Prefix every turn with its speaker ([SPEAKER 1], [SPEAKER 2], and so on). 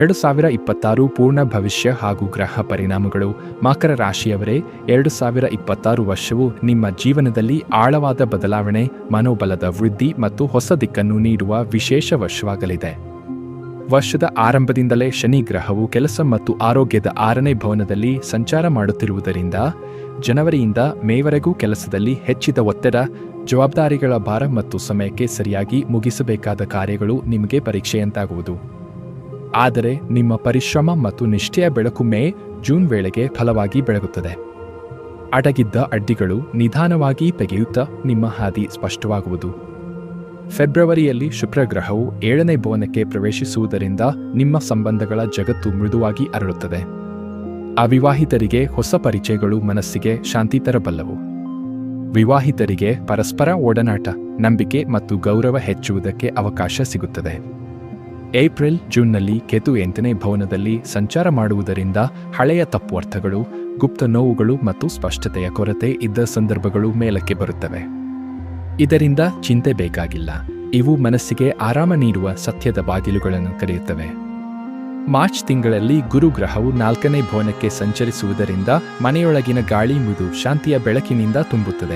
[SPEAKER 1] ಎರಡು ಸಾವಿರ ಇಪ್ಪತ್ತಾರು ಪೂರ್ಣ ಭವಿಷ್ಯ ಹಾಗೂ ಗ್ರಹ ಪರಿಣಾಮಗಳು. ಮಕರ ರಾಶಿಯವರೇ, ಎರಡು ಸಾವಿರ ಇಪ್ಪತ್ತಾರು ವರ್ಷವು ನಿಮ್ಮ ಜೀವನದಲ್ಲಿ ಆಳವಾದ ಬದಲಾವಣೆ, ಮನೋಬಲದ ವೃದ್ಧಿ ಮತ್ತು ಹೊಸ ದಿಕ್ಕನ್ನು ನೀಡುವ ವಿಶೇಷ ವರ್ಷವಾಗಲಿದೆ. ವರ್ಷದ ಆರಂಭದಿಂದಲೇ ಶನಿ ಗ್ರಹವು ಕೆಲಸ ಮತ್ತು ಆರೋಗ್ಯದ ಆರನೇ ಭವನದಲ್ಲಿ ಸಂಚಾರ ಮಾಡುತ್ತಿರುವುದರಿಂದ, ಜನವರಿಯಿಂದ ಮೇವರೆಗೂ ಕೆಲಸದಲ್ಲಿ ಹೆಚ್ಚಿದ ಒತ್ತಡ, ಜವಾಬ್ದಾರಿಗಳ ಭಾರ ಮತ್ತು ಸಮಯಕ್ಕೆ ಸರಿಯಾಗಿ ಮುಗಿಸಬೇಕಾದ ಕಾರ್ಯಗಳು ನಿಮಗೆ ಪರೀಕ್ಷೆಯಂತಾಗುವುದು. ಆದರೆ ನಿಮ್ಮ ಪರಿಶ್ರಮ ಮತ್ತು ನಿಷ್ಠೆಯ ಬೆಳಕು ಮೇ ಜೂನ್ ವೇಳೆಗೆ ಫಲವಾಗಿ ಬೆಳಗುತ್ತದೆ. ಅಡಗಿದ್ದ ಅಡ್ಡಿಗಳು ನಿಧಾನವಾಗಿ ತೆಗೆಯುತ್ತಾ ನಿಮ್ಮ ಹಾದಿ ಸ್ಪಷ್ಟವಾಗುವುದು. ಫೆಬ್ರವರಿಯಲ್ಲಿ ಶುಕ್ರಗ್ರಹವು ಏಳನೇ ಭವನಕ್ಕೆ ಪ್ರವೇಶಿಸುವುದರಿಂದ ನಿಮ್ಮ ಸಂಬಂಧಗಳ ಜಗತ್ತು ಮೃದುವಾಗಿ ಅರಳುತ್ತದೆ. ಅವಿವಾಹಿತರಿಗೆ ಹೊಸ ಪರಿಚಯಗಳು ಮನಸ್ಸಿಗೆ ಶಾಂತಿ ತರಬಲ್ಲವು. ವಿವಾಹಿತರಿಗೆ ಪರಸ್ಪರ ಒಡನಾಟ, ನಂಬಿಕೆ ಮತ್ತು ಗೌರವ ಹೆಚ್ಚುವುದಕ್ಕೆ ಅವಕಾಶ ಸಿಗುತ್ತದೆ. ಏಪ್ರಿಲ್ ಜೂನ್ನಲ್ಲಿ ಕೆತು ಎಂಟನೇ ಭವನದಲ್ಲಿ ಸಂಚಾರ ಮಾಡುವುದರಿಂದ ಹಳೆಯ ತಪ್ಪು ಅರ್ಥಗಳು, ಗುಪ್ತ ನೋವುಗಳು ಮತ್ತು ಸ್ಪಷ್ಟತೆಯ ಕೊರತೆ ಇದ್ದ ಸಂದರ್ಭಗಳು ಮೇಲಕ್ಕೆ ಬರುತ್ತವೆ. ಇದರಿಂದ ಚಿಂತೆ ಬೇಕಾಗಿಲ್ಲ. ಇವು ಮನಸ್ಸಿಗೆ ಆರಾಮ ನೀಡುವ ಸತ್ಯದ ಬಾಗಿಲುಗಳನ್ನು ಕರೆಯುತ್ತವೆ. ಮಾರ್ಚ್ ತಿಂಗಳಲ್ಲಿ ಗುರು ಗ್ರಹವು ನಾಲ್ಕನೇ ಭವನಕ್ಕೆ ಸಂಚರಿಸುವುದರಿಂದ ಮನೆಯೊಳಗಿನ ಗಾಳಿ ಮುದು ಶಾಂತಿಯ ಬೆಳಕಿನಿಂದ ತುಂಬುತ್ತದೆ.